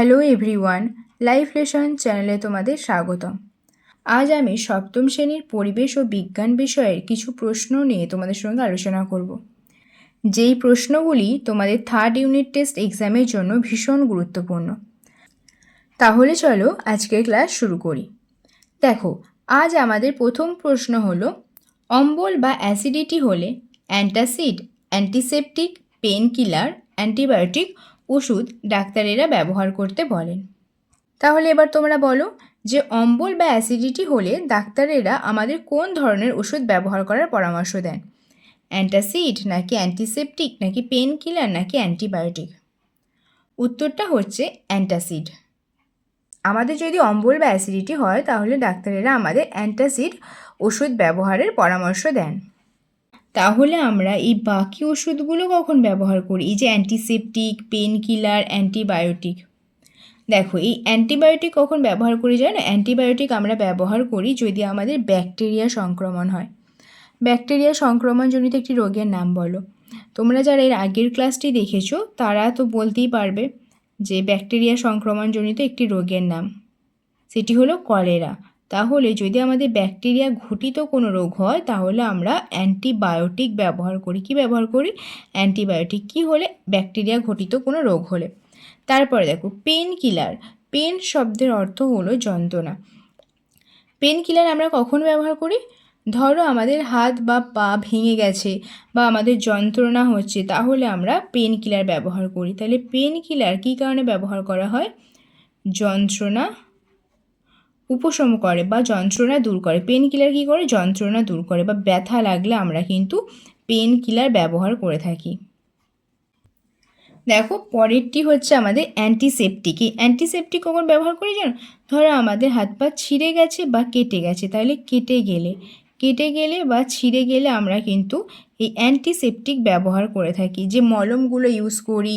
Hello everyone life lesson চ্যানেলে তোমাদের স্বাগতম। আজ আমি সপ্তম শ্রেণির পরিবেশ ও বিজ্ঞান বিষয়ের কিছু প্রশ্ন নিয়ে তোমাদের সঙ্গে আলোচনা করব। যেই প্রশ্নগুলি তোমাদের থার্ড ইউনিট টেস্ট এক্সামের জন্য ভীষণ গুরুত্বপূর্ণ। তাহলে চলো আজকের ক্লাস শুরু করি। দেখো, আজ আমাদের প্রথম প্রশ্ন হলো, অম্বল বা অ্যাসিডিটি হলে antacid antiseptic painkiller antibiotic ওষুধ ডাক্তারেরা ব্যবহার করতে বলেন। তাহলে এবার তোমরা বলো যে অম্বল বা অ্যাসিডিটি হলে ডাক্তারেরা আমাদের কোন ধরনের ওষুধ ব্যবহার করার পরামর্শ দেন? অ্যান্টাসিড নাকি অ্যান্টিসেপটিক, নাকি পেন কিলার নাকি অ্যান্টিবায়োটিক? উত্তরটা হচ্ছে অ্যান্টাসিড। আমাদের যদি অম্বল বা অ্যাসিডিটি হয় তাহলে ডাক্তারেরা আমাদের অ্যান্টাসিড ওষুধ ব্যবহারের পরামর্শ দেন। তাহলে আমরা এই বাকি ওষুধগুলো কখন ব্যবহার করি? এই যে অ্যান্টিসেপটিক পেন কিলার অ্যান্টিবায়োটিক দেখো, এই অ্যান্টিবায়োটিক কখন ব্যবহার করি যায় না অ্যান্টিবায়োটিক আমরা ব্যবহার করি যদি আমাদের ব্যাকটেরিয়া সংক্রমণ হয়। ব্যাকটেরিয়া সংক্রমণজনিত একটি রোগের নাম বলো। তোমরা যারা এর আগের ক্লাসটি দেখেছ, তারা তো বলতেই পারবে যে ব্যাকটেরিয়া সংক্রমণজনিত একটি রোগের নাম। সেটি হলো কলেরা তাহলে যদি আমাদের ব্যাকটেরিয়া ঘটিত কোনো রোগ হয়, তাহলে আমরা অ্যান্টিবায়োটিক ব্যবহার করি। কি ব্যবহার করি? অ্যান্টিবায়োটিক কি হলে? ব্যাকটেরিয়া ঘটিত কোনো রোগ হলে। তারপরে দেখো পেন কিলার পেন শব্দের অর্থ হলো যন্ত্রণা। পেন কিলার আমরা কখন ব্যবহার করি? ধরো আমাদের হাত বা পা ভেঙে গেছে বা আমাদের যন্ত্রণা হচ্ছে, তাহলে আমরা পেন কিলার ব্যবহার করি। তাহলে পেন কিলার কী কারণে ব্যবহার করা হয়? যন্ত্রণা। উপশম করে বা যন্ত্রণা দূর করে। পেন কিলার কী করে? যন্ত্রণা দূর করে বা ব্যথা লাগলে আমরা কিন্তু পেন কিলার ব্যবহার করে থাকি। দেখো, পরেরটি হচ্ছে আমাদের অ্যান্টিসেপটিক এই অ্যান্টিসেপটিক কখন ব্যবহার করি জানো? ধরো আমাদের হাত পা ছিঁড়ে গেছে বা কেটে গেছে, তাহলে কেটে গেলে। কেটে গেলে বা ছিঁড়ে গেলে আমরা কিন্তু এই অ্যান্টিসেপটিক ব্যবহার করে থাকি। যে মলমগুলো ইউজ করি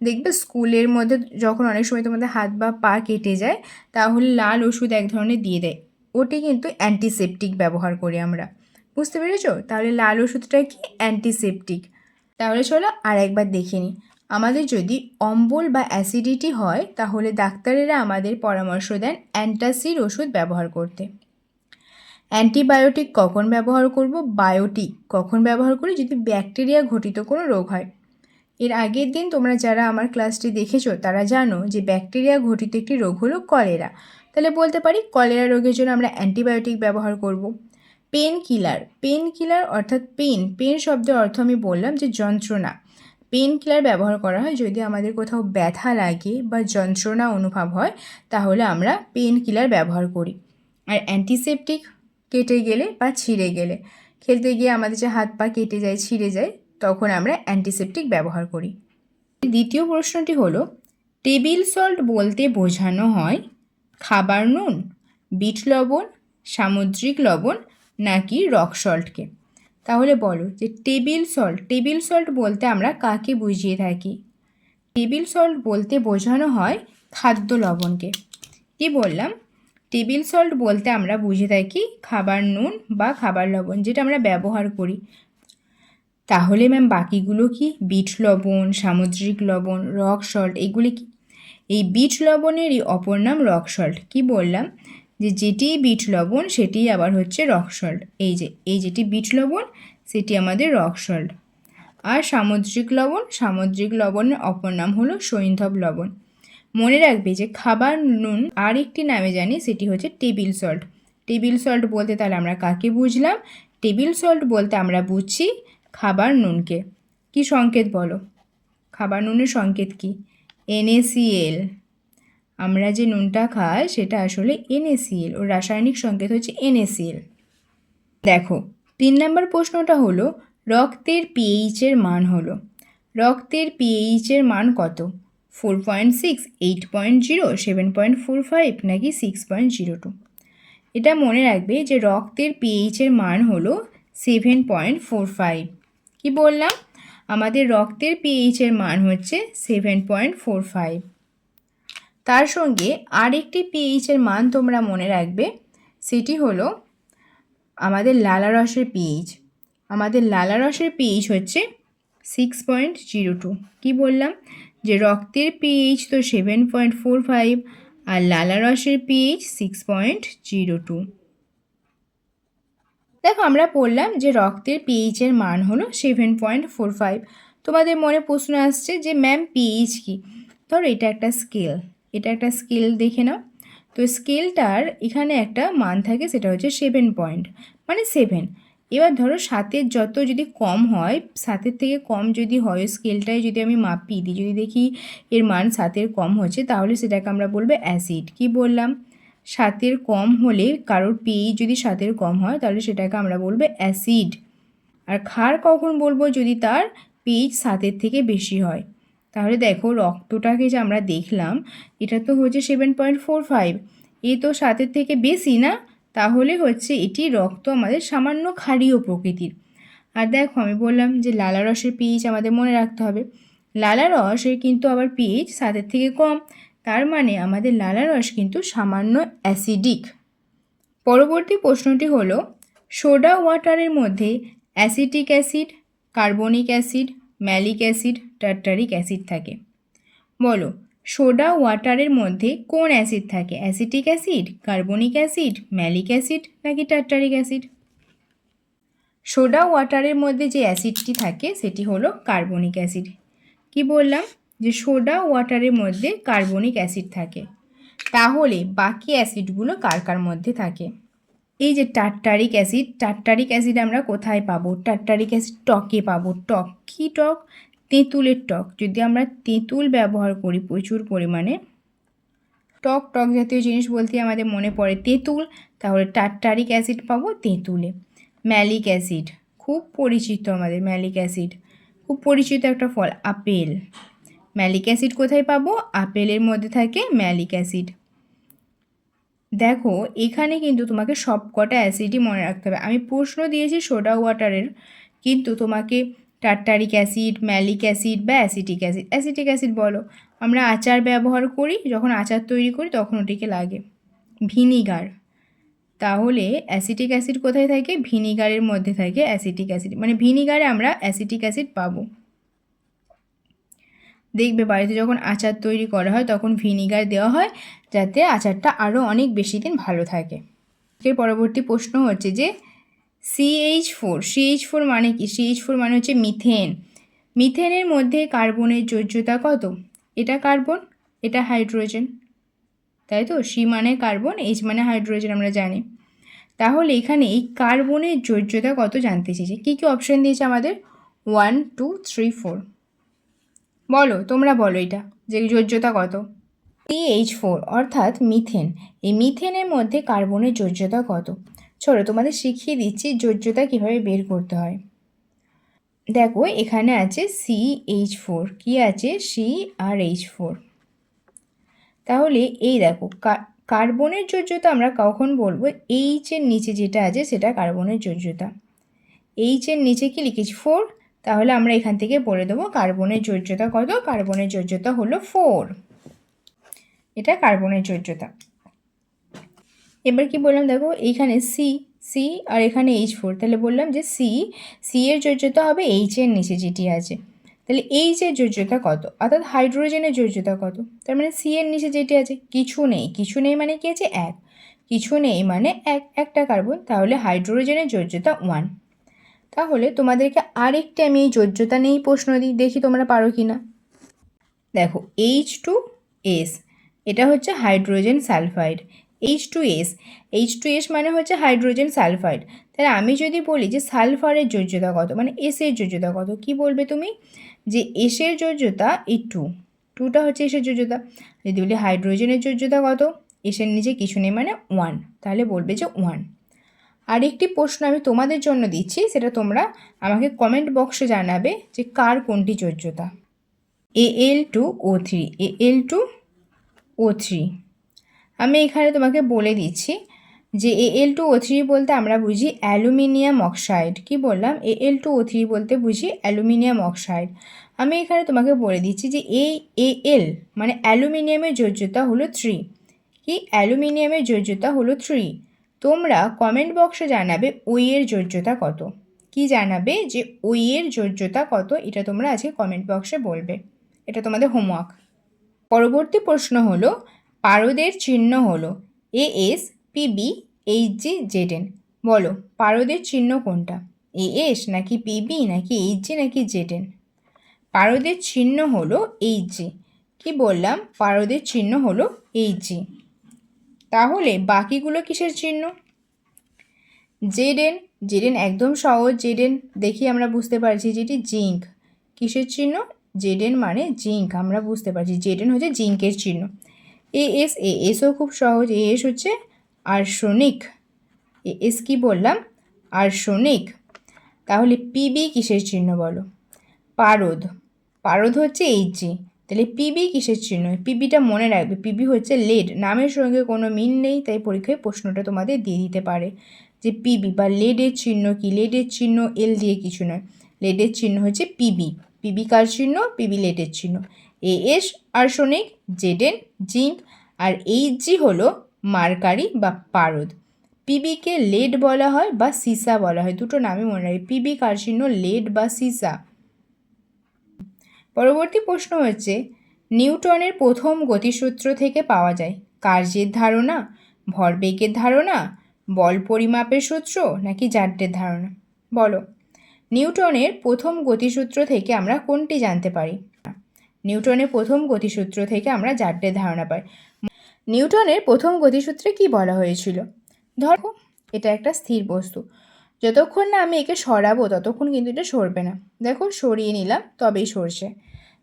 দেখবে স্কুলের মধ্যে যখন অনেক সময় তোমাদের হাত বা পা কেটে যায়, তাহলে লাল ওষুধ এক ধরনের দিয়ে দেয়। ওটি কিন্তু অ্যান্টিসেপটিক ব্যবহার করি আমরা। বুঝতে পেরেছ? তাহলে লাল ওষুধটা কি? অ্যান্টিসেপটিক তাহলে চলো আর একবার দেখে নিই। আমাদের যদি অম্বল বা অ্যাসিডিটি হয়, তাহলে ডাক্তারেরা আমাদের পরামর্শ দেন অ্যান্টাসিড ওষুধ ব্যবহার করতে। অ্যান্টিবায়োটিক কখন ব্যবহার করব? বায়োটিক কখন ব্যবহার করি? যদি ব্যাকটেরিয়া ঘটিত কোনো রোগ হয়। এর আগের দিন তোমরা যারা আমার ক্লাসটি দেখেছ, তারা জানো যে ব্যাকটেরিয়া ঘটিত একটি রোগ হলো কলেরা তাহলে বলতে পারি কলেরা রোগের জন্য আমরা অ্যান্টিবায়োটিক ব্যবহার করব। পেন কিলার পেন কিলার অর্থাৎ পেন পেন শব্দের অর্থ আমি বললাম যে যন্ত্রণা। পেন কিলার ব্যবহার করা হয় যদি আমাদের কোথাও ব্যথা লাগে বা যন্ত্রণা অনুভব হয়, তাহলে আমরা পেন কিলার ব্যবহার করি। আর অ্যান্টিসেপটিক কেটে গেলে বা ছিঁড়ে গেলে। খেলতে গিয়ে আমাদের যে হাত পা কেটে যায়, ছিঁড়ে যায় তখন আমরা অ্যান্টিসেপটিক ব্যবহার করি। দ্বিতীয় প্রশ্নটি হলো টেবিল সল্ট বলতে বোঝানো হয় খাবার নুন, বিট লবণ, সামুদ্রিক লবণ নাকি রক সল্টকে তাহলে বলো যে টেবিল সল্ট টেবিল সল্ট বলতে আমরা কাকে বুঝিয়ে থাকি? টেবিল সল্ট বলতে বোঝানো হয় খাদ্য লবণকে। কি বললাম? টেবিল সল্ট বলতে আমরা বুঝে থাকি খাবার নুন বা খাবার লবণ, যেটা আমরা ব্যবহার করি। তাহলে ম্যাম বাকিগুলো কি? বিট লবণ, সামুদ্রিক লবণ, রক সল্ট এগুলি কি? এই বিট লবণেরই অপর নাম রক সল্ট কী বললাম? যে যেটি বিট লবণ, সেটি আবার হচ্ছে রক সল্ট এই যে, এই যেটি বিট লবণ, সেটি আমাদের রক সল্ট আর সামুদ্রিক লবণ, সামুদ্রিক লবণের অপর নাম হলো সৈন্ধব লবণ। মনে রাখবে যে খাবার নুন আর একটি নামে জানি, সেটি হচ্ছে টেবিল সল্ট টেবিল সল্ট বলতে তাহলে আমরা কাকে বুঝলাম? টেবিল সল্ট বলতে আমরা বুঝছি খাবার নুনকে। কি সংকেত বলো? খাবার নুনের সংকেত কি? এনএসিএল আমরা যে নুনটা খাই, সেটা আসলে এনএসিএল ওর রাসায়নিক সংকেত হচ্ছে এনএসিএল দেখো, তিন নম্বর প্রশ্নটা হলো, রক্তের পিএইচের মান হলো। রক্তের পিএইচের মান কত? Four point six eight point zero seven point four five নাকি সিক্স পয়েন্ট জিরো টু এটা মনে রাখবে যে রক্তের পিএইচের মান হলো সেভেন পয়েন্ট ফোর ফাইভ কী বললাম? আমাদের রক্তের পিএইচের মান হচ্ছে সেভেন পয়েন্ট ফোর ফাইভ তার সঙ্গে আরেকটি পিএইচের মান তোমরা মনে রাখবে, সেটি হলো আমাদের লালারসের পিএইচ আমাদের লালারসের পিএইচ হচ্ছে সিক্স পয়েন্ট জিরো টু কী বললাম? যে রক্তের পিএইচ তো সেভেন পয়েন্ট ফোর ফাইভ আর লালারসের pH six point zero two দেখো আমরা পড়লাম যে রক্তের পিএইচের মান হলো সেভেন পয়েন্ট ফোর ফাইভ তোমাদের মনে প্রশ্ন আসছে যে ম্যাম পিএইচ কী? ধরো এটা একটা স্কেল এটা একটা স্কেল দেখে নাও। তো স্কেলটার এখানে একটা মান থাকে, সেটা হচ্ছে সেভেন পয়েন্ট মানে সেভেন এবার ধরো সাতের যত যদি কম হয়, সাতের থেকে কম যদি হয় স্কেলটায় যদি আমি মাপি দিই যদি দেখি এর মান সাতের কম হচ্ছে, তাহলে সেটাকে আমরা বলব অ্যাসিড কি বললাম? সাতের কম হলে কারোর পিএইচ যদি সাতের কম হয়, তাহলে সেটাকে আমরা বলব অ্যাসিড আর ক্ষার কখন বলব যদি তার পিএইচ সাতের থেকে বেশি হয়? তাহলে দেখো রক্তটাকে যে আমরা দেখলাম, এটা তো হচ্ছে সেভেন পয়েন্ট ফোর ফাইভ এ তো সাতের থেকে বেশি না, তাহলে হচ্ছে এটি রক্ত আমাদের সামান্য ক্ষারীয় প্রকৃতির। আর দেখো আমি বললাম যে লালা রসের পিএইচ আমাদের মনে রাখতে হবে। লালা রসের কিন্তু আবার পিএইচ সাতের থেকে কম। তার মানে আমাদের লালা রস কিন্তু সামান্য অ্যাসিডিক। পরবর্তী প্রশ্নটি হলো, সোডা ওয়াটারের মধ্যে acetic acid, carbonic acid, malic acid, tartaric acid থাকে। বলো, সোডা ওয়াটারের মধ্যে কোন অ্যাসিড থাকে? Acetic acid, carbonic acid, malic acid নাকি টার্টারিক অ্যাসিড? সোডা ওয়াটারের মধ্যে যে অ্যাসিডটি থাকে, সেটি হলো কার্বনিক অ্যাসিড। কি বললাম? যে সোডা ওয়াটারের মধ্যে কার্বনিক অ্যাসিড থাকে, তাহলে বাকি অ্যাসিডগুলো কার কার মধ্যে থাকে? এই যে টার্টারিক অ্যাসিড টার্টারিক অ্যাসিড আমরা কোথায় পাবো? টার্টারিক অ্যাসিড টকে পাবো। টক কী টক? তেঁতুলের টক। যদি আমরা তেঁতুল ব্যবহার করি প্রচুর পরিমাণে, টক টক জাতীয় জিনিস বলতে আমাদের মনে পড়ে তেঁতুল, তাহলে টার্টারিক অ্যাসিড পাবো তেঁতুলে। ম্যালিক অ্যাসিড, খুব পরিচিত আমাদের ম্যালিক অ্যাসিড, খুব পরিচিত একটা ফল, আপেল। ম্যালিক অ্যাসিড কোথায় পাবো? আপেলের মধ্যে থাকে ম্যালিক অ্যাসিড। দেখো, এখানে কিন্তু তোমাকে সব কটা অ্যাসিডই মনে রাখতে হবে। আমি প্রশ্ন দিয়েছি সোডা ওয়াটারের, কিন্তু তোমাকে টার্টারিক অ্যাসিড, ম্যালিক অ্যাসিড বা অ্যাসিটিক অ্যাসিড। অ্যাসিটিক অ্যাসিড বলো, আমরা আচার ব্যবহার করি, যখন আচার তৈরি করি তখন ওটিকে লাগে ভিনিগার। তাহলে অ্যাসিটিক অ্যাসিড কোথায় থাকে? ভিনিগারের মধ্যে থাকে অ্যাসিটিক অ্যাসিড। মানে ভিনিগারে আমরা অ্যাসিটিক অ্যাসিড পাবো। দেখবে বাড়িতে যখন আচার তৈরি করা হয়, তখন ভিনিগার দেওয়া হয় যাতে আচারটা আরও অনেক বেশি দিন ভালো থাকে। এর পরবর্তী প্রশ্ন হচ্ছে যে সিএইচ ফোর সিএইচ ফোর মানে কি? সিএইচ ফোর মানে হচ্ছে মিথেন মিথেনের মধ্যে কার্বনের যোজ্যতা কত? এটা কার্বন এটা হাইড্রোজেন তাই তো? সি মানে কার্বন এইচ মানে হাইড্রোজেন আমরা জানি। তাহলে এখানে এই কার্বনের যোজ্যতা কত জানতে চেয়েছে? কী কী অপশান দিয়েছে আমাদের? ওয়ান টু থ্রি ফোর বলো, তোমরা বলো এটা, যে যোজ্যতা কত? সিএইচ ফোর অর্থাৎ মিথেন এই মিথেনের মধ্যে কার্বনের যোজ্যতা কত? চলো, তোমাদের শিখিয়ে দিচ্ছি যোজ্যতা কীভাবে বের করতে হয়। দেখো, এখানে আছে সি এইচ ফোর কী আছে? সি আর এইচ ফোর তাহলে এই দেখো কার্বনের যোজ্যতা আমরা কখন বলব? এইচের নিচে যেটা আছে, সেটা কার্বনের যোজ্যতা এইচের নিচে কি লিখেছি? ফোর তাহলে আমরা এখান থেকে বলে দেবো কার্বনের যোজ্যতা কত? কার্বনের যোজ্যতা হলো ফোর এটা কার্বনের যোজ্যতা এবার কি বললাম দেখো, এইখানে সি সি আর এখানে এইচ ফোর তাহলে বললাম যে সি সি এর যোজ্যতা হবে এইচের নিচে যেটি আছে। তাহলে এইচের যোজ্যতা কত? অর্থাৎ হাইড্রোজেনের যোজ্যতা কত? তার মানে সি এর নিচে যেটি আছে, কিছু নেই। কিছু নেই মানে কি আছে? এক। কিছু নেই মানে এক। একটা কার্বন, তাহলে হাইড্রোজেনের যোজ্যতা ওয়ান তাহলে তোমাদেরকে আরেকটি আমি এই যোজ্যতা নিয়েই প্রশ্ন দিই, দেখি তোমরা পারো কি না দেখো এইচ টু এস এটা হচ্ছে hydrogen sulphide H two S H two S মানে হচ্ছে হাইড্রোজেন সালফাইড তাহলে আমি যদি বলি যে সালফারের যোজ্যতা কত মানে এসের যোজ্যতা কত, কি বলবে তুমি? যে এসের যোজ্যতা এই টু টুটা হচ্ছে এসের যোজ্যতা যদি বলি হাইড্রোজেনের যোজ্যতা কত? এসের নিচে কিছু নেই মানে ওয়ান তাহলে বলবে যে ওয়ান আরেকটি প্রশ্ন আমি তোমাদের জন্য দিচ্ছি, সেটা তোমরা আমাকে কমেন্ট বক্সে জানাবে যে কার কোনটি যোজ্যতা। A L two O three A L two O three আমি এখানে তোমাকে বলে দিচ্ছি যে এ এল টু ও থ্রি বলতে আমরা বুঝি অ্যালুমিনিয়াম অক্সাইড। কি বললাম? এ এল টু ও থ্রি বলতে বুঝি অ্যালুমিনিয়াম অক্সাইড। আমি এখানে তোমাকে বলে দিচ্ছি যে এই এ এল মানে অ্যালুমিনিয়ামের যোজ্যতা হলো থ্রি কি? অ্যালুমিনিয়ামের যোজ্যতা হলো থ্রি তোমরা কমেন্ট বক্সে জানাবে ওইয়ের যোজ্যতা কত। কি জানাবে যে ওইয়ের যোজ্যতা কত, এটা তোমরা আজকে কমেন্ট বক্সে বলবে। এটা তোমাদের হোমওয়ার্ক পরবর্তী প্রশ্ন হলো, পারদের চিহ্ন হলো A S PB H G Z N বলো, পারদের চিহ্ন কোনটা? এ এস নাকি পিবি নাকি এইচ জি নাকি জেড এন পারদের চিহ্ন হলো এইচ জি কী বললাম? পারদের চিহ্ন হলো এইচ জি তাহলে বাকিগুলো কিসের চিহ্ন? জেডেন জেডেন একদম সহজ। জেডেন দেখি আমরা বুঝতে পারছি যেটি জিঙ্ক। কিসের চিহ্ন? জেডেন মানে জিঙ্ক, আমরা বুঝতে পারছি। জেডেন হচ্ছে জিঙ্কের চিহ্ন। এ এস এ এসও খুব সহজ। এ এস হচ্ছে আর্সনিক। এ এস কী বললাম? আর্সনিক। তাহলে পিবি কিসের চিহ্ন বলো? পারদ। পারদ হচ্ছে এইচ জি। তাহলে পিবি কিসের চিহ্ন? পিবিটা মনে রাখবে। পিবি হচ্ছে লেড নামের সঙ্গে কোনো মিল নেই, তাই পরীক্ষায় প্রশ্নটা তোমাদের দিয়ে দিতে পারে। যে পিবি বা লেডের চিহ্ন কি? লেডের চিহ্ন এল দিয়ে কিছু নয়। লেডের চিহ্ন হচ্ছে পিবি পিবি কার চিহ্ন? পিবি লেডের চিহ্ন। A S arsenic Z N zinc R H G হলো মার্কারি বা পারদ। পিবিকে লেড বলা হয় বা সিসা বলা হয়। দুটো নামই মনে রাখবে। পিবি কার চিহ্ন? লেড বা সিসা। পরবর্তী প্রশ্ন হচ্ছে, নিউটনের প্রথম গতিসূত্র থেকে পাওয়া যায় কার্যের ধারণা, ভরবেগের ধারণা, বল পরিমাপের সূত্র নাকি জাড্ডের ধারণা? বলো। নিউটনের প্রথম গতিসূত্র থেকে আমরা কোনটি জানতে পারি? নিউটনের প্রথম গতিসূত্র থেকে আমরা জাড্ডের ধারণা পাই। নিউটনের প্রথম গতিসূত্রে কি বলা হয়েছিল? ধরো, এটা একটা স্থির বস্তু। যতক্ষণ না আমি একে সরাবো, ততক্ষণ কিন্তু এটা সরবে না। দেখো, সরিয়ে নিলাম, তবেই সরছে।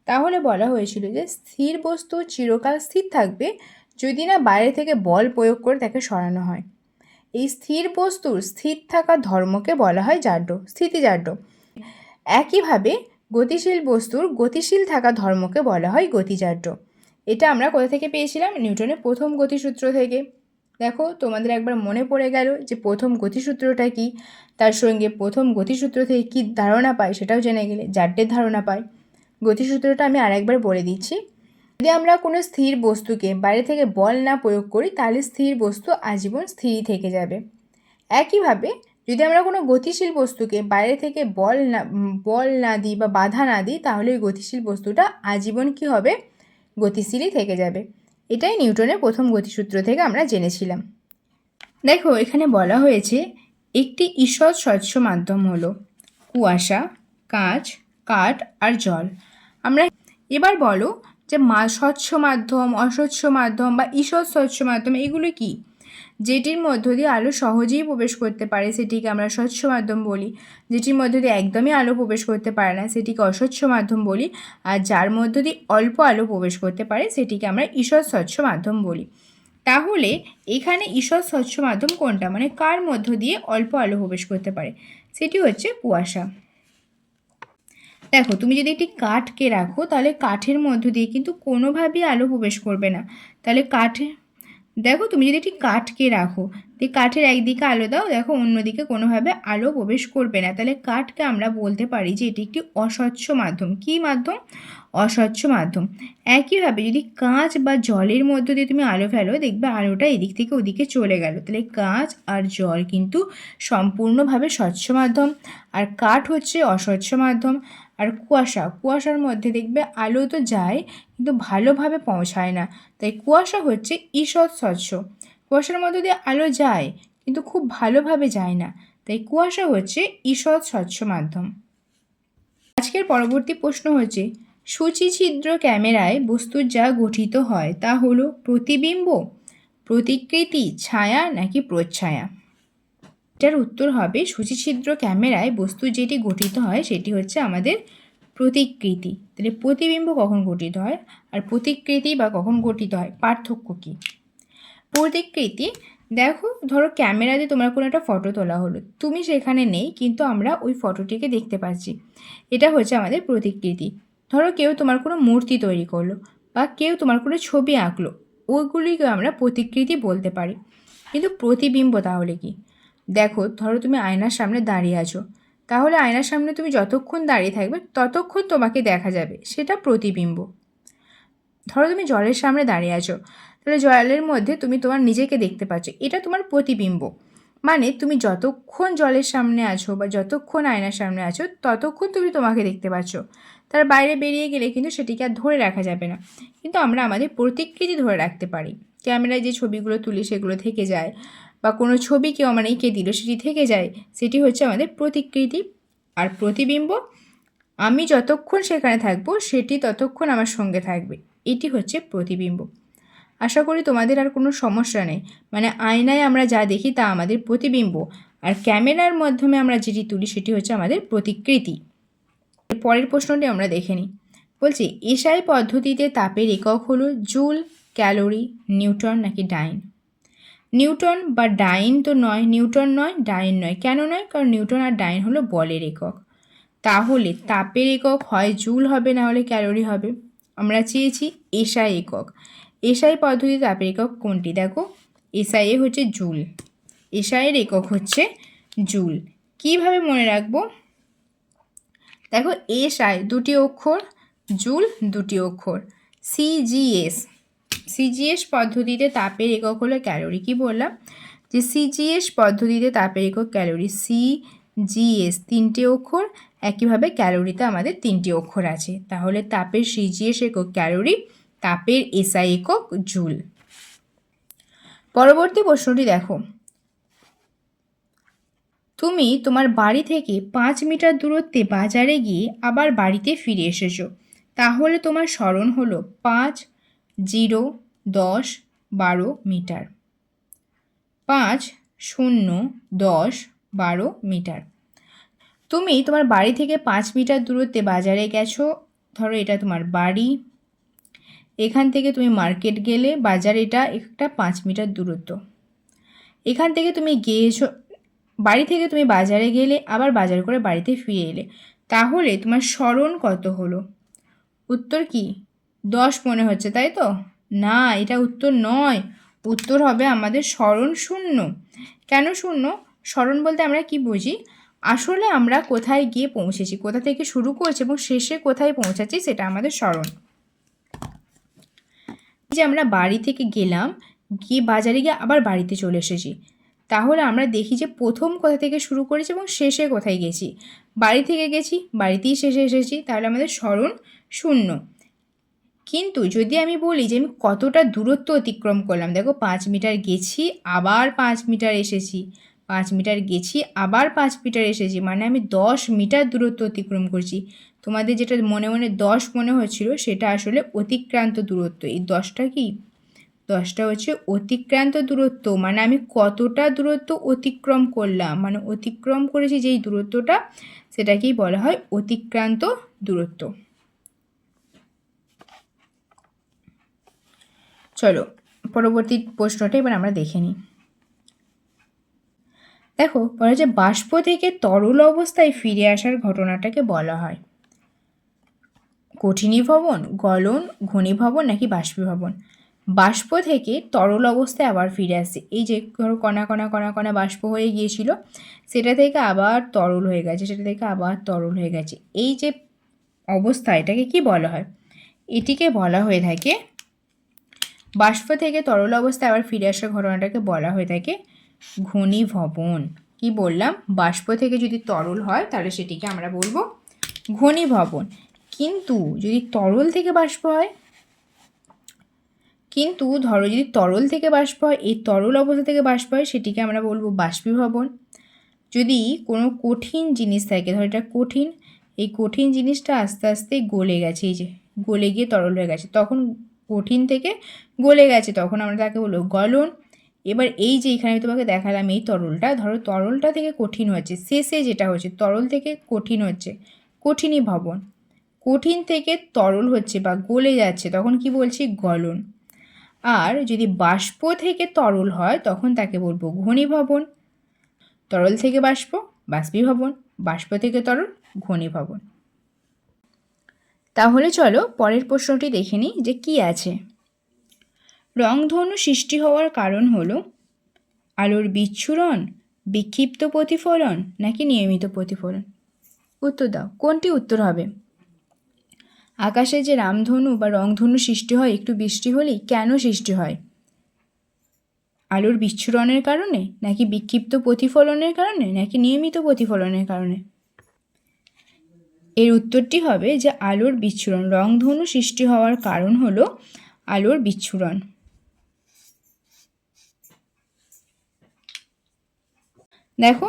তাহলে বলা হয়েছিল যে, স্থির বস্তু চিরকাল স্থির থাকবে যদি না বাইরে থেকে বল প্রয়োগ করে তাকে সরানো হয়। এই স্থির বস্তুর স্থির থাকা ধর্মকে বলা হয় জাড্য, স্থিতিজাড্য। একইভাবে গতিশীল বস্তুর গতিশীল থাকা ধর্মকে বলা হয় গতিজাড্য। এটা আমরা কোথা থেকে পেয়েছিলাম? নিউটনের প্রথম গতিসূত্র থেকে। দেখো, তোমাদের একবার মনে পড়ে গেল যে প্রথম গতিসূত্রটা কি? তার সঙ্গে প্রথম গতিসূত্র থেকে কী ধারণা পায় সেটাও জেনে গেলে জাড্ডের ধারণা পায় গতিসূত্রটা আমি আরেকবার বলে দিচ্ছি। যদি আমরা কোনো স্থির বস্তুকে বাইরে থেকে বল না প্রয়োগ করি, তাহলে স্থির বস্তু আজীবন স্থিরই থেকে যাবে। একইভাবে, যদি আমরা কোনো গতিশীল বস্তুকে বাইরে থেকে বল না বল না দিই বা বাধা না দিই, তাহলে ওই গতিশীল বস্তুটা আজীবন কী হবে? গতিশীলই থেকে যাবে। এটাই নিউটনের প্রথম গতিসূত্র থেকে আমরা জেনেছিলাম। দেখো, এখানে বলা হয়েছে, একটি ঈষৎ স্বচ্ছ মাধ্যম হলো কুয়াশা, কাঁচ, কাঠ আর জল। আমরা এবার বলো যে মা, স্বচ্ছ মাধ্যম, অস্বচ্ছ মাধ্যম বা ঈষৎ স্বচ্ছ মাধ্যম এগুলো কি? যেটির মধ্য দিয়ে আলো সহজেই প্রবেশ করতে পারে, সেটিকে আমরা স্বচ্ছ মাধ্যম বলি। যেটির মধ্য দিয়ে একদমই আলো প্রবেশ করতে পারে না, সেটিকে অস্বচ্ছ মাধ্যম বলি। আর যার মধ্য দিয়ে অল্প আলো প্রবেশ করতে পারে, সেটিকে আমরা ঈষৎ স্বচ্ছ মাধ্যম বলি। তাহলে এখানে ঈষৎ স্বচ্ছ মাধ্যম কোনটা? মানে কার মধ্য দিয়ে অল্প আলো প্রবেশ করতে পারে? সেটি হচ্ছে কুয়াশা। দেখো, তুমি যদি একটি কাঠকে রাখো, তাহলে কাঠের মধ্য দিয়ে কিন্তু কোনোভাবেই আলো প্রবেশ করবে না। তাহলে কাঠে দেখো তুমি যদি একটি কাঠকে রাখো দিয়ে কাঠের একদিকে আলো দাও, দেখো অন্যদিকে কোনোভাবে আলো প্রবেশ করবে না। তাহলে কাঠকে আমরা বলতে পারি যে এটি একটি অস্বচ্ছ মাধ্যম। কী মাধ্যম? অস্বচ্ছ মাধ্যম। একইভাবে যদি কাঁচ বা জলের মধ্য দিয়ে তুমি আলো ফেলো, দেখবে আলোটা এদিক থেকে ওদিকে চলে গেল। তাহলে কাঁচ আর জল কিন্তু সম্পূর্ণভাবে স্বচ্ছ মাধ্যম। আর কাঠ হচ্ছে অস্বচ্ছ মাধ্যম। আর কুয়াশা, কুয়াশার মধ্যে দেখবে আলো তো যায়, কিন্তু ভালোভাবে পৌঁছায় না। তাই কুয়াশা হচ্ছে ঈষৎ স্বচ্ছ। কুয়াশার মধ্যে দিয়ে আলো যায়, কিন্তু খুব ভালোভাবে যায় না। তাই কুয়াশা হচ্ছে ঈষৎ স্বচ্ছ মাধ্যম। আজকের পরবর্তী প্রশ্ন হচ্ছে সূচিছিদ্র ক্যামেরায় বস্তুর যা গঠিত হয় তা হলো প্রতিবিম্ব, প্রতিকৃতি, ছায়া নাকি প্রচ্ছায়া? এটার উত্তর হবে সূচিছিদ্র ক্যামেরায় বস্তু যেটি গঠিত হয় সেটি হচ্ছে আমাদের প্রতিকৃতি। তাহলে প্রতিবিম্ব কখন গঠিত হয়? আর প্রতিকৃতি বা কখন গঠিত হয়? পার্থক্য কী? প্রতিকৃতি, দেখো, ধরো ক্যামেরাতে তোমার কোনো একটা ফটো তোলা হলো। তুমি সেখানে নেই, কিন্তু আমরা ওই ফটোটিকে দেখতে পাচ্ছি। এটা হচ্ছে আমাদের প্রতিকৃতি। ধরো কেউ তোমার কোনো মূর্তি তৈরি করল বা কেউ তোমার কোনো ছবি আঁকলো। ওইগুলিকে আমরা প্রতিকৃতি বলতে পারি। কিন্তু প্রতিবিম্ব তাহলে কি? দেখো, ধরো তুমি আয়নার সামনে দাঁড়িয়ে আছো। তাহলে আয়নার সামনে তুমি যতক্ষণ দাঁড়িয়ে থাকবে, ততক্ষণ তোমাকে দেখা যাবে, সেটা প্রতিবিম্ব। ধরো তুমি জলের সামনে দাঁড়িয়ে আছো, তাহলে জলের মধ্যে তুমি তোমার নিজেকে দেখতে পাচ্ছ, এটা তোমার প্রতিবিম্ব। মানে তুমি যতক্ষণ জলের সামনে আছো বা যতক্ষণ আয়নার সামনে আছো, ততক্ষণ তুমি তোমাকে দেখতে পাচ্ছ। তার বাইরে বেরিয়ে গেলে কিন্তু সেটিকে আর ধরে রাখা যাবে না। কিন্তু আমরা আমাদের প্রতিকৃতি ধরে রাখতে পারি। ক্যামেরায় যে ছবিগুলো তুলি, সেগুলো থেকে যায়। বা কোনো ছবি কেউ আমার এঁকে দিল সেটি থেকে যায়, সেটি হচ্ছে আমাদের প্রতিকৃতি আর প্রতিবিম্ব। আমি যতক্ষণ সেখানে থাকব, সেটি ততক্ষণ আমার সঙ্গে থাকবে। এটি হচ্ছে প্রতিবিম্ব। আশা করি তোমাদের আর কোনো সমস্যা নেই। মানে আয়নায় আমরা যা দেখি তা আমাদের প্রতিবিম্ব। আর ক্যামেরার মাধ্যমে আমরা যেটি তুলি, সেটি হচ্ছে আমাদের প্রতিকৃতি। পরের প্রশ্নটি আমরা দেখে নিই। বলছি, এসআই পদ্ধতিতে তাপের একক হলো জুল, ক্যালোরি, নিউটন নাকি ডাইন? নিউটন বা ডাইন তো নয়, নিউটন নয়, ডাইন নয়। কেন নয়? কারণ নিউটন আর ডাইন হলো বলের একক। তাহলে তাপের একক হয় জুল হবে না হলে ক্যালোরি হবে। আমরা চেয়েছি এসআই একক। এসআই পদ্ধতিতে তাপের একক কোনটি? দেখো, এসআই এ হচ্ছে জুল। এসআইয়ের একক হচ্ছে জুল। কীভাবে মনে রাখব? দেখো, এসআই দুটি অক্ষর, জুল দুটি অক্ষর। সিজিএস সিজিএস পদ্ধতিতে তাপের একক হলো ক্যালোরি, কি বললাম? যে সিজিএস পদ্ধতিতে তাপের একক ক্যালোরি সি জিএস তিনটে অক্ষর, একইভাবে ক্যালোরিতে আমাদের তিনটি অক্ষর আছে। তাহলে তাপের সিজিএস একক ক্যালোরি, তাপের এসআই একক জুল। পরবর্তী প্রশ্নটি দেখো। তুমি তোমার বাড়ি থেকে পাঁচ মিটার দূরত্বে বাজারে গিয়ে আবার বাড়িতে ফিরে এসেছ। তাহলে তোমার স্মরণ হলো পাঁচ জিরো, দশ, বারো মিটার। পাঁচ, শূন্য, দশ, বারো মিটার। তুমি তোমার বাড়ি থেকে পাঁচ মিটার দূরত্বে বাজারে গেছো, ধরো এটা তোমার বাড়ি। এখান থেকে তুমি মার্কেট গেলে বাজার এটা একটা পাঁচ মিটার দূরত্ব। এখান থেকে তুমি গিয়েছো, বাড়ি থেকে তুমি বাজারে গেলে আবার বাজার করে বাড়িতে ফিরে এলে। তাহলে তোমার স্মরণ কত হলো? উত্তর কি? দশ মনে হচ্ছে, তাই তো? না, এটা উত্তর নয়। উত্তর হবে আমাদের স্মরণ শূন্য। কেন শূন্য? স্মরণ বলতে আমরা কি বুঝি? আসলে আমরা কোথায় গিয়ে পৌঁছেছি, কোথা থেকে শুরু করছি এবং শেষে কোথায় পৌঁছাচ্ছি সেটা আমাদের স্মরণ। যে আমরা বাড়ি থেকে গেলাম, গিয়ে বাজারে গিয়ে আবার বাড়িতে চলে এসেছি। তাহলে আমরা দেখি যে প্রথম কোথা থেকে শুরু করেছি এবং শেষে কোথায় গেছি। বাড়ি থেকে গেছি, বাড়িতেই শেষে এসেছি, তাহলে আমাদের স্মরণ শূন্য। কিন্তু যদি আমি বলি যে আমি কতটা দূরত্ব অতিক্রম করলাম, দেখো পাঁচ মিটার গেছি, আবার পাঁচ মিটার এসেছি, পাঁচ মিটার গেছি, আবার পাঁচ মিটার এসেছি মানে আমি দশ মিটার দূরত্ব অতিক্রম করছি। তোমাদের যেটা মনে মনে দশ মনে হচ্ছিল, সেটা আসলে অতিক্রান্ত দূরত্ব। এই দশটা কি? দশটা হচ্ছে অতিক্রান্ত দূরত্ব মানে আমি কতটা দূরত্ব অতিক্রম করলাম মানে অতিক্রম করেছি যেই দূরত্বটা, সেটাকেই বলা হয় অতিক্রান্ত দূরত্ব। চলো, পরবর্তী প্রশ্নটা এবার আমরা দেখে নিই। দেখো বলা যে বাষ্প থেকে তরল অবস্থায় ফিরে আসার ঘটনাটাকে বলা হয়। কঠিনীভবন গলন ঘনীভবন নাকি বাষ্পীভবন? বাষ্প থেকে তরল অবস্থায় আবার ফিরে আসছে। এই যে ধরো কণা কণা কণা কণা বাষ্প হয়ে গিয়েছিল, সেটা থেকে আবার তরল হয়ে গেছে, সেটা থেকে আবার তরল হয়ে গেছে। এই যে অবস্থা, এটাকে কি বলা হয়? এটিকে বলা হয়ে থাকে বাষ্প থেকে তরল অবস্থায় আবার ফিরে আসার ঘটনাটাকে বলা হয়ে থাকে ঘনীভবন। কি বললাম? বাষ্প থেকে যদি তরল হয়, তাহলে সেটিকে আমরা বলব ঘনীভবন। কিন্তু যদি তরল থেকে বাষ্প হয়, কিন্তু ধরো যদি তরল থেকে বাষ্প হয়, এই তরল অবস্থা থেকে বাষ্প হয়, সেটিকে আমরা বলব বাষ্পীভবন। যদি কোনো কঠিন জিনিস থাকে, ধরো এটা কঠিন, এই কঠিন জিনিসটা আস্তে আস্তে গলে গেছে, এই যে গলে গিয়ে তরল হয়ে গেছে, তখন কঠিন থেকে গলে গেছে। তখন আমরা তাকে বলব, গলন। এবার এই যে এখানে আমি তোমাকে দেখালাম এই তরলটা, ধরো তরলটা থেকে কঠিন হচ্ছে শেষে যেটা হচ্ছে তরল থেকে কঠিন হচ্ছে, কঠিনই ভবন। কঠিন থেকে তরল হচ্ছে বা গলে যাচ্ছে, তখন কি বলছি? গলন। আর যদি বাষ্প থেকে তরল হয়, তখন তাকে বলব ঘনীভবন। তরল থেকে বাষ্প, বাষ্পীভবন। বাষ্প থেকে তরল, ঘনীভবন। তাহলে চলো পরের প্রশ্নটি দেখে নিই যে কি আছে। রংধনু সৃষ্টি হওয়ার কারণ হলো আলোর বিচ্ছুরণ, বিক্ষিপ্ত প্রতিফলন নাকি নিয়মিত প্রতিফলন? উত্তর দাও, কোনটি উত্তর হবে? আকাশে যে রামধনু বা রংধনু সৃষ্টি হয়, একটু বৃষ্টি হলেই কেন সৃষ্টি হয়? আলোর বিচ্ছুরণের কারণে নাকি বিক্ষিপ্ত প্রতিফলনের কারণে নাকি নিয়মিত প্রতিফলনের কারণে? এর উত্তরটি হবে যে আলোর বিচ্ছুরণ, রংধনু সৃষ্টি হওয়ার কারণ হলো আলোর বিচ্ছুরণ। দেখো,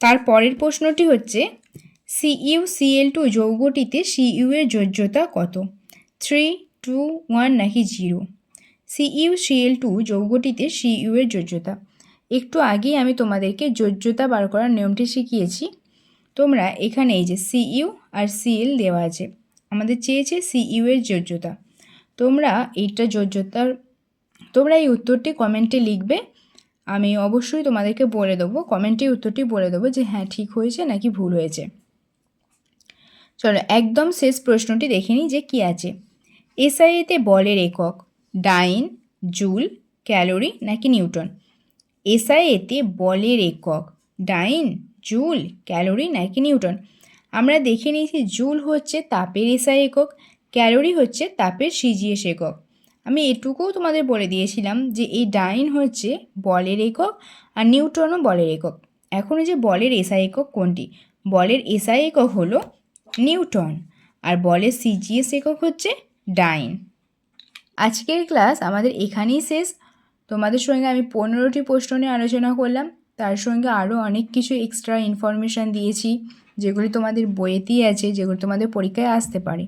তার পরের প্রশ্নটি হচ্ছে সিইউ সিএল টু যৌগটিতে সিইউ এর যোজ্যতা কত? থ্রি টু ওয়ান নাকি জিরো সিইউ সিএল টু যৌগটিতে সিইউ এর যোজ্যতা। একটু আগেই আমি তোমাদেরকে যোজ্যতা বার করার নিয়মটি শিখিয়েছি। তোমরা এখানে এই যে সিইউ আর সিএল দেওয়া আছে। আমাদের চেয়েছে সিইউ এর যোজ্যতা। তোমরা এইটা যোজ্যতার, তোমরা এই উত্তরটি কমেন্টে লিখবে। আমি অবশ্যই তোমাদেরকে বলে দেবো, কমেন্টে উত্তরটি বলে দেবো যে হ্যাঁ ঠিক হয়েছে নাকি ভুল হয়েছে। চলো, একদম শেষ প্রশ্নটি দেখে নিই যে কী আছে। এসআইএতে বলের একক, ডাইন, জুল, ক্যালোরি নাকি নিউটন? এসআইএতে বলের একক, ডাইন জুল, ক্যালোরি নাকি নিউটন? আমরা দেখে নিয়েছি জুল হচ্ছে তাপের এসআই একক, ক্যালোরি হচ্ছে তাপের সিজিএস একক। আমি এটুকুও তোমাদের বলে দিয়েছিলাম যে এই ডাইন হচ্ছে বলের একক আর নিউটনও বলের একক। এখন যে বলের এসআই একক কোনটি? বলের এসআই একক হলো নিউটন আর বলের সিজিএস একক হচ্ছে ডাইন। আজকের ক্লাস আমাদের এখানেই শেষ। তোমাদের সঙ্গে আমি পনেরোটি প্রশ্ন নিয়ে আলোচনা করলাম। তার সঙ্গে আরও অনেক কিছু এক্সট্রা ইনফরমেশান দিয়েছি, যেগুলি তোমাদের বইয়েতেই আছে, যেগুলো তোমাদের পরীক্ষায় আসতে পারে।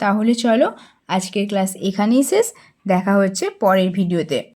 তাহলে চলো, আজকের ক্লাস এখানেই শেষ। দেখা হচ্ছে পরের ভিডিওতে